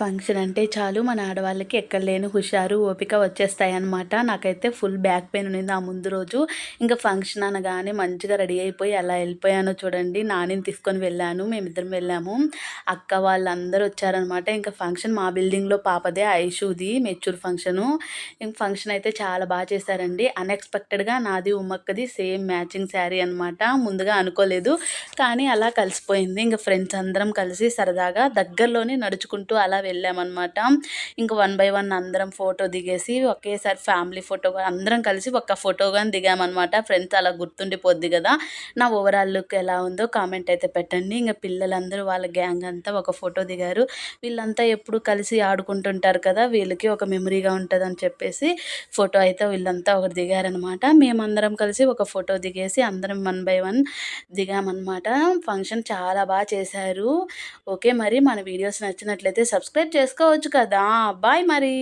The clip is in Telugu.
ఫంక్షన్ అంటే చాలు మన ఆడవాళ్ళకి ఎక్కడ లేని హుషారు ఓపిక వచ్చేస్తాయి అనమాట నాకైతే ఫుల్ బ్యాక్ పెయిన్ ఉన్నింది ఆ ముందు రోజు. ఇంకా ఫంక్షన్ అనగానే మంచిగా రెడీ అయిపోయి ఎలా వెళ్ళిపోయానో చూడండి. నానిని తీసుకొని వెళ్ళాను మేమిద్దరం వెళ్ళాము. అక్క వాళ్ళందరూ వచ్చారనమాట ఇంకా ఫంక్షన్ మా బిల్డింగ్లో పాపదే ఐషుది మెచ్యూర్ ఫంక్షను. ఇంక ఫంక్షన్ అయితే చాలా బాగా చేశారండి. అన్ఎక్స్పెక్టెడ్గా నాది ఉమ్మక్కది సేమ్ మ్యాచింగ్ శారీ అనమాట ముందుగా అనుకోలేదు కానీ అలా కలిసిపోయింది. ఇంకా ఫ్రెండ్స్ అందరం కలిసి సరదాగా దగ్గరలోనే నడుచుకుంటూ అలా వెళ్ళామన్నమాట. ఇంకా వన్ బై వన్ అందరం ఫోటో దిగేసి ఒకేసారి ఫ్యామిలీ ఫోటో అందరం కలిసి ఒక్క ఫోటో కానీ దిగామన్నమాట. ఫ్రెండ్స్ అలా గుర్తుండిపోద్ది కదా. నా ఓవరాల్ లుక్ ఎలా ఉందో కామెంట్ అయితే పెట్టండి. ఇంకా పిల్లలందరూ వాళ్ళ గ్యాంగ్ అంతా ఒక ఫోటో దిగారు. వీళ్ళంతా ఎప్పుడు కలిసి ఆడుకుంటుంటారు కదా వీళ్ళకి ఒక మెమరీగా ఉంటుంది అని చెప్పేసి ఫోటో అయితే వీళ్ళంతా ఒకటి దిగారనమాట మేమందరం కలిసి ఒక ఫోటో దిగేసి అందరం వన్ బై వన్ దిగామన్నమాట. ఫంక్షన్ చాలా బాగా చేశారు. ఓకే మరి మన వీడియోస్ నచ్చినట్లయితే సబ్స్క్రైబ్ చేసుకోవచ్చు కదా. బాయ్ మరి